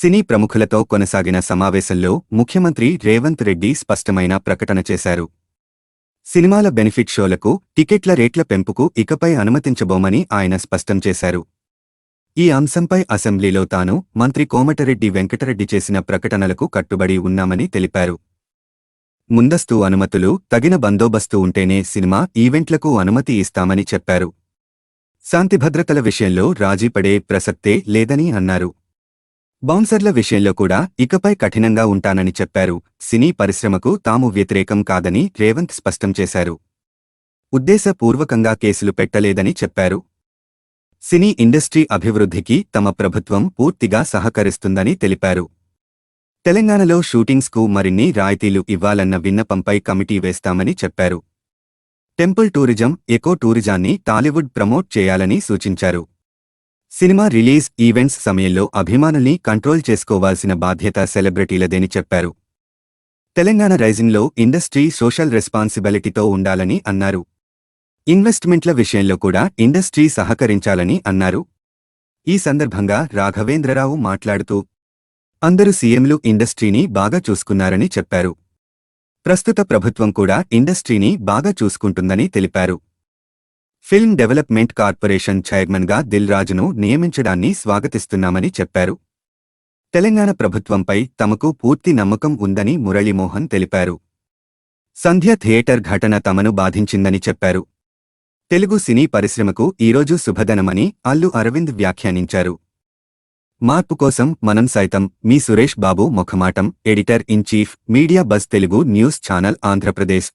సినీ ప్రముఖులతో కొనసాగిన సమావేశంలో ముఖ్యమంత్రి రేవంత్ రెడ్డి స్పష్టమైన ప్రకటన చేశారు. సినిమాల బెనిఫిట్ షోలకు టికెట్ల రేట్ల పెంపుకు ఇకపై అనుమతించబోమని ఆయన స్పష్టం చేశారు. ఈ అంశంపై అసెంబ్లీలో తాను మంత్రి కోమటిరెడ్డి వెంకటరెడ్డి చేసిన ప్రకటనలకు కట్టుబడి ఉన్నామని తెలిపారు. ముందస్తు అనుమతులు తగిన బందోబస్తు ఉంటేనే సినిమా ఈవెంట్లకు అనుమతి ఇస్తామని చెప్పారు. శాంతిభద్రతల విషయంలో రాజీపడే ప్రసక్తే లేదని అన్నారు. బౌన్సర్ల విషయంలో కూడా ఇకపై కఠినంగా ఉంటానని చెప్పారు. సినీ పరిశ్రమకు తాము వ్యతిరేకం కాదని రేవంత్ స్పష్టం చేశారు. ఉద్దేశపూర్వకంగా కేసులు పెట్టలేదని చెప్పారు. సినీ ఇండస్ట్రీ అభివృద్ధికి తమ ప్రభుత్వం పూర్తిగా సహకరిస్తుందని తెలిపారు. తెలంగాణలో షూటింగ్స్కు మరిన్ని రాయితీలు ఇవ్వాలన్న విన్నపంపై కమిటీ వేస్తామని చెప్పారు. టెంపుల్ టూరిజం ఎకో టూరిజాన్ని టాలీవుడ్ ప్రమోట్ చేయాలని సూచించారు. సినిమా రిలీజ్ ఈవెంట్స్ సమయంలో అభిమానుల్ని కంట్రోల్ చేసుకోవాల్సిన బాధ్యత సెలబ్రిటీలదేని చెప్పారు. తెలంగాణ రైజింగ్లో ఇండస్ట్రీ సోషల్ రెస్పాన్సిబిలిటీతో ఉండాలని అన్నారు. ఇన్వెస్ట్మెంట్ల విషయంలో కూడా ఇండస్ట్రీ సహకరించాలని అన్నారు. ఈ సందర్భంగా రాఘవేంద్రరావు మాట్లాడుతూ అందరు సీఎంలు ఇండస్ట్రీని బాగా చూసుకున్నారని చెప్పారు. ప్రస్తుత ప్రభుత్వం కూడా ఇండస్ట్రీని బాగా చూసుకుంటుందని తెలిపారు. ఫిల్మ్ డెవలప్మెంట్ కార్పొరేషన్ చైర్మన్గా దిల్ రాజును నియమించడాన్ని స్వాగతిస్తున్నామని చెప్పారు. తెలంగాణ ప్రభుత్వంపై తమకు పూర్తి నమ్మకం ఉందని మురళీమోహన్ తెలిపారు. సంధ్య థియేటర్ ఘటన తమను బాధించిందని చెప్పారు. తెలుగు సినీ పరిశ్రమకు ఈరోజు శుభదనమని అల్లు అరవింద్ వ్యాఖ్యానించారు. మార్పు కోసం మనం సైతం మీ Suresh Babu ముఖమాటం editor in chief media bus Telugu news channel Andhra Pradesh.